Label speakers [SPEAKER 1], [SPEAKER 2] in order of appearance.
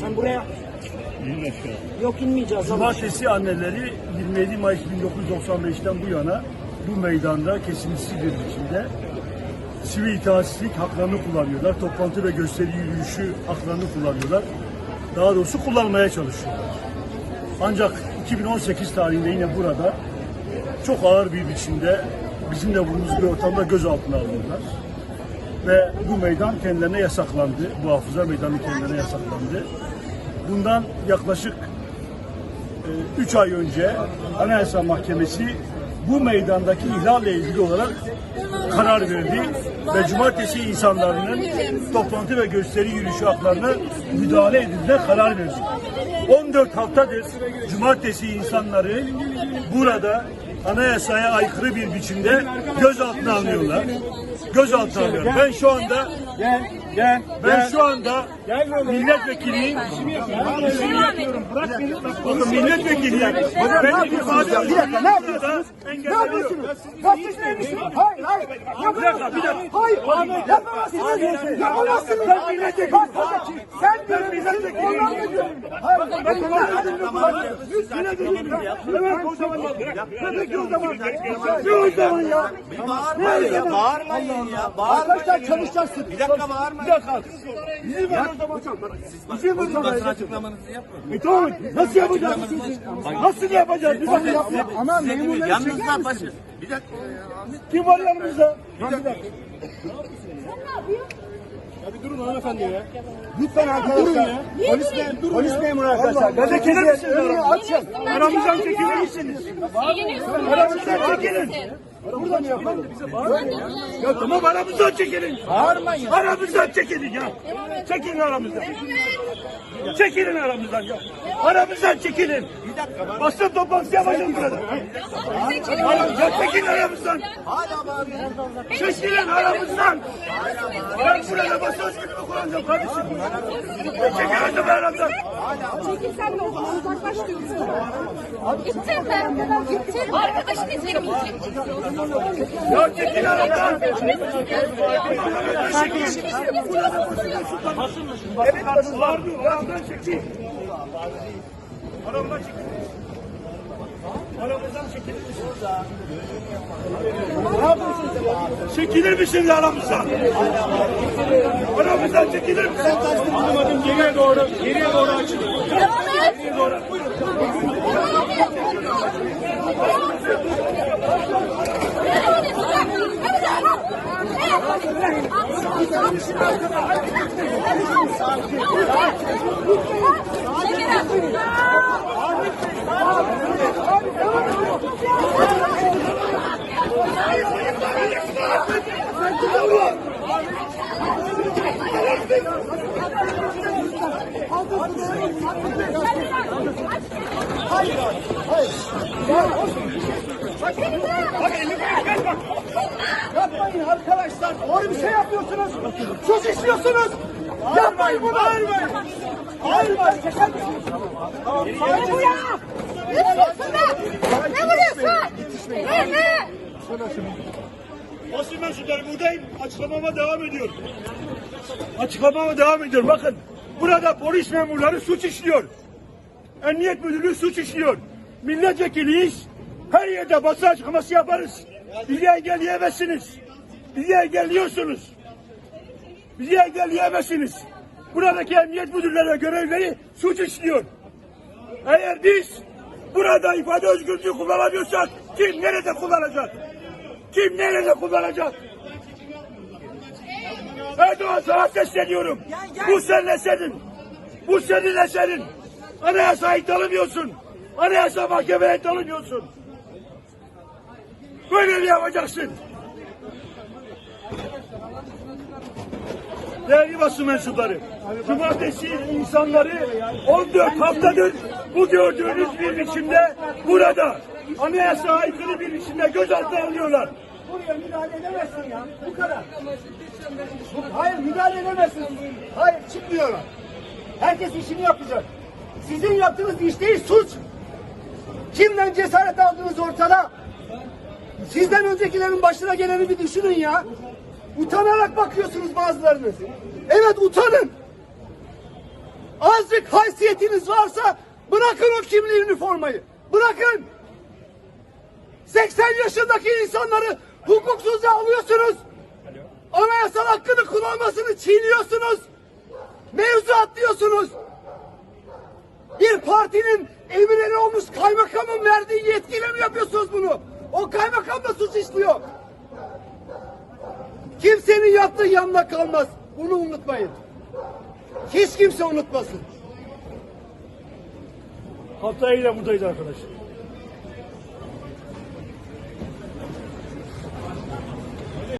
[SPEAKER 1] Sen buraya yok inmeyeceğiz.
[SPEAKER 2] Cumartesi anneleri 27 Mayıs 1995'ten bu yana bu meydanda kesintisiz bir biçimde sivil itaatsizlik haklarını kullanıyorlar. Toplantı ve gösteri yürüyüşü haklarını kullanıyorlar. Daha doğrusu kullanmaya çalışıyorlar. Ancak 2018 tarihinde yine burada çok ağır bir biçimde bizim de bulunduğumuz bir ortamda gözaltına alındılar. Ve bu meydan kendilerine yasaklandı. Bu hafıza meydanı kendilerine yasaklandı. Bundan yaklaşık 3 ay önce Anayasa Mahkemesi bu meydandaki ihlalle ilgili olarak karar verdi ve cumartesi insanların toplantı ve gösteri yürüyüşü haklarına müdahale edildiğine karar verdi. 14 haftadır cumartesi insanları burada anayasaya aykırı bir biçimde gözaltına alıyorlar. Gözaltına alıyorlar. Ben şu anda
[SPEAKER 3] Gel, gel.
[SPEAKER 2] ben şu anda milletvekiliyim.
[SPEAKER 3] İşimi yapıyorum. Bırak beni.
[SPEAKER 2] Bakın milletvekiliyim. Ben de ifade
[SPEAKER 3] Bir dakika, ne yapıyorsunuz? Ne yapıyorsunuz? Gazeteci neymişsiniz? Hayır, hayır.
[SPEAKER 2] Bir dakika, bir dakika.
[SPEAKER 3] Hayır, yapamazsınız. Yapamazsınız. Sen
[SPEAKER 2] Ben milletvekiliyim.
[SPEAKER 3] Hayır, bakın Evet, o zaman. Peki o zaman. Ne o zaman ya?
[SPEAKER 4] Bağırmayın ya, bağırmayın ya.
[SPEAKER 3] Arkadaşlar çalışacaksın.
[SPEAKER 4] Bir dakika bağırmayın.
[SPEAKER 2] Bir dakika. İzin ver o zaman. İzin ver o zaman.
[SPEAKER 4] Açıklamanızı yapın.
[SPEAKER 2] E tamam. Nasıl yapacağız? Nasıl yapacağız? Bir dakika.
[SPEAKER 3] Ama
[SPEAKER 4] Size demiyor, Yanınızda başı. Bir dakika.
[SPEAKER 2] Kim var yanımızda?
[SPEAKER 3] Lütfen arkadaşlar. Polis, polis memuru arkadaşlar.
[SPEAKER 2] Gazeteciler?
[SPEAKER 3] Önünü açın.
[SPEAKER 2] Aramızdan çekilir misiniz? Aramızdan çekilin.
[SPEAKER 3] Burada mı yapalım?
[SPEAKER 2] Ya tamam aramızdan çekilin.
[SPEAKER 3] Bağırmayın.
[SPEAKER 2] Aramızdan çekilin ya. Çekilin aramızdan. Çekilin aramızdan ya. Aramızdan çekilin. Basın toplantısı yapacağız burada. Ya çekilin aramızdan. Çekilin aramızdan. Ben burada basın özgürlüğümü kullanacağım kardeşim. Çekilin aramızdan.
[SPEAKER 5] Çekil sen de o zaman uzaklaş diyoruz. Gittin mi? Gittin. Arkadaşın izleri gidecek.
[SPEAKER 2] Ya çekilin aramızdan. Evet basın var diyor. Aramızdan çekil. Aramızdan çekil. Aramızdan çekilir misiniz? Çekilir misiniz aramızdan? Aramızdan çekilir misiniz? Anlamadım. Geriye doğru, geriye doğru açılın. Geriye doğru. Buyurun.
[SPEAKER 3] Yapmayın arkadaşlar. Doğru bir şey yapıyorsunuz. Suç işliyorsunuz. Yapmayın bunu. Bağırmayın. Bağırmayın. Çeker misiniz?
[SPEAKER 5] Ne bu ya? Ne vuruyorsun be? Ne vuruyorsun? Ne ne?
[SPEAKER 2] Basın mensupları buradayım. Açıklamama devam ediyorum. Açıklamama devam ediyorum. Bakın burada polis memurları suç işliyor. Emniyet müdürlüğü suç işliyor. Milletvekiliyiz. Her yerde basın açıklaması yaparız. Bizi engelleyemezsiniz. Bizi engelliyorsunuz. Bizi engelleyemezsiniz. Buradaki emniyet müdürleri ve görevlileri suç işliyor. Eğer biz burada ifade özgürlüğü kullanamıyorsak kim nerede kullanacak? Kim nerede kullanacak? Erdoğan sana sesleniyorum. Bu senin eserin. Bu senin eserin. Anayasayı tanımıyorsun. Anayasa mahkemeye tanımıyorsun. Böyle mi yapacaksın? Değerli basın mensupları, cumartesi insanları 14 haftadır bu gördüğünüz bir biçimde burada anayasa aykırı bir biçimde gözaltına alıyorlar.
[SPEAKER 3] Buraya müdahale edemezsin ya. Bu kadar. Hayır müdahale edemezsin. Hayır çıkmıyorlar. Herkes işini yapacak. Sizin yaptığınız iş değil suç. Kimden cesaret aldığınız ortada. Sizden öncekilerin başına geleni bir düşünün ya. Utanarak bakıyorsunuz bazılarınız. Evet utanın. Azıcık haysiyetiniz varsa bırakın o kimliği üniformayı. Bırakın. 80 yaşındaki insanları hukuksuzca alıyorsunuz. Anayasal hakkını kullanmasını çiğniyorsunuz. Mevzu atlıyorsunuz. Bir partinin emirleri olmuş kaymakamın verdiği yetkiyle mi yapıyorsunuz bunu? O kaymakam da suç işliyor. Kimsenin yaptığı yanına kalmaz. Bunu unutmayın. Hiç kimse unutmasın.
[SPEAKER 2] Haftaya yine buradayız arkadaşlar.